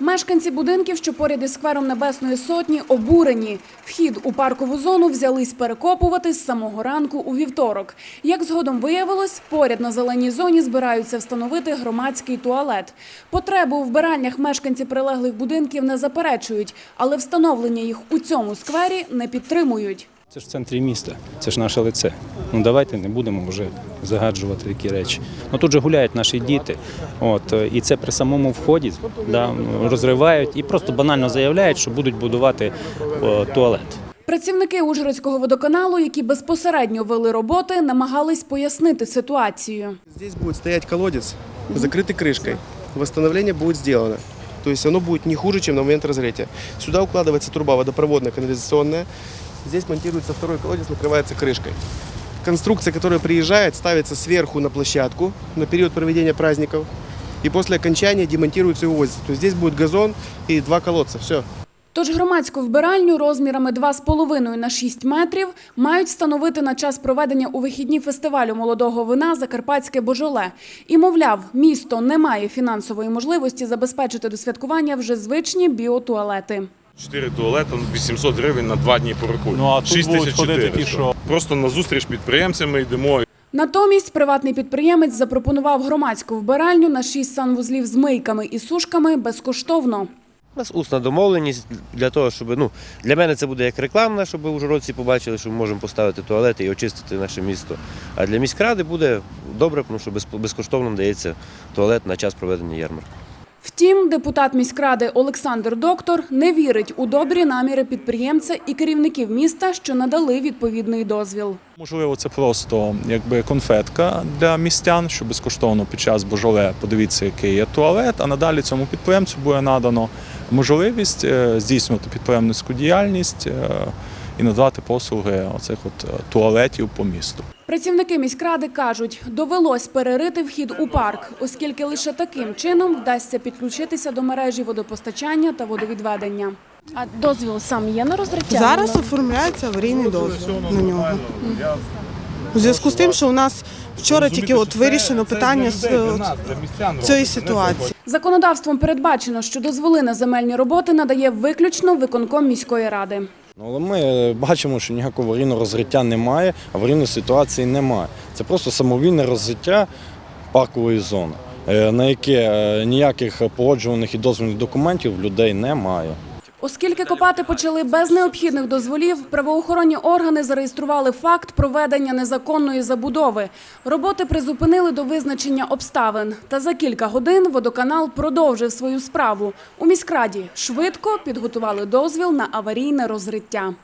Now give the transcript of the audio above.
Мешканці будинків, що поряд із сквером Небесної Сотні, обурені. Вхід у паркову зону взялись перекопувати з самого ранку у вівторок. Як згодом виявилось, поряд на зеленій зоні збираються встановити громадський туалет. Потребу у вбиральнях мешканці прилеглих будинків не заперечують, але встановлення їх у цьому сквері не підтримують. Це ж в центрі міста, це ж наше лице. Ну давайте не будемо вже загаджувати такі речі. Ну тут же гуляють наші діти. От е, і це при самому вході да, розривають і просто банально заявляють, що будуть будувати е, туалет. Працівники Ужгородського водоканалу, які безпосередньо вели роботи, намагались пояснити ситуацію. Здесь будет стоять колодец, закрытый крышкой. Восстановление будет сделано. То есть оно будет не хуже, чем на момент разрытия. Сюда укладывается труба водопроводная, канализационная. Здесь монтируется второй колодец, накрывается крышкой. Конструкция, которая приезжает, ставится сверху на площадку на период проведения праздников. И после окончания демонтируется и увозится. То есть здесь будет газон и два колодца. Все. Тож громадську вбиральню розмірами 2,5 на 6 метрів мають встановити на час проведення у вихідні фестивалю молодого вина Закарпатське Божоле. І, мовляв, місто не має фінансової можливості забезпечити до святкування вже звичні біотуалети. Чотири туалети, 800 гривень на два дні порахуй. Ну, а тут 6400. будуть ходити ті, що? Просто на зустріч підприємцям ми йдемо. Натомість приватний підприємець запропонував громадську вбиральню на 6 санвузлів з мийками і сушками безкоштовно. У нас усна домовленість для того, щоб ну для мене це буде як рекламна, щоб ужгородці побачили, що ми можемо поставити туалети і очистити наше місто. А для міськради буде добре, тому що без- безкоштовно дається туалет на час проведення ярмарку. Втім, депутат міськради Олександр Доктор не вірить у добрі наміри підприємця і керівників міста, що надали відповідний дозвіл. Можливо, це просто якби конфетка для містян, що безкоштовно під час божоле подивіться, який є туалет. А надалі цьому підприємцю буде надано можливість е, здійснювати підприємницьку діяльність е, і надавати послуги оцих от е, туалетів по місту. Працівники міськради кажуть, довелось перерити вхід у парк, оскільки лише таким чином вдасться підключитися до мережі водопостачання та водовідведення. А дозвіл сам є на розриття? Зараз оформляється аварійний дозвіл на нього. У зв'язку з тим, що у нас вчора тільки от вирішено питання з е, цієї ситуації. Законодавством передбачено, що дозволи на земельні роботи надає виключно виконком міської ради. Ну, але ми е, бачимо, що ніякого аварійного розриття немає, аварійної ситуації немає. Це просто самовільне розриття паркової зони, е, на яке е, ніяких погоджуваних і дозвільних документів людей немає. Оскільки копати почали без необхідних дозволів, правоохоронні органи зареєстрували факт проведення незаконної забудови. Роботи призупинили до визначення обставин. Та за кілька годин водоканал продовжив свою справу. У міськраді швидко підготували дозвіл на аварійне розриття.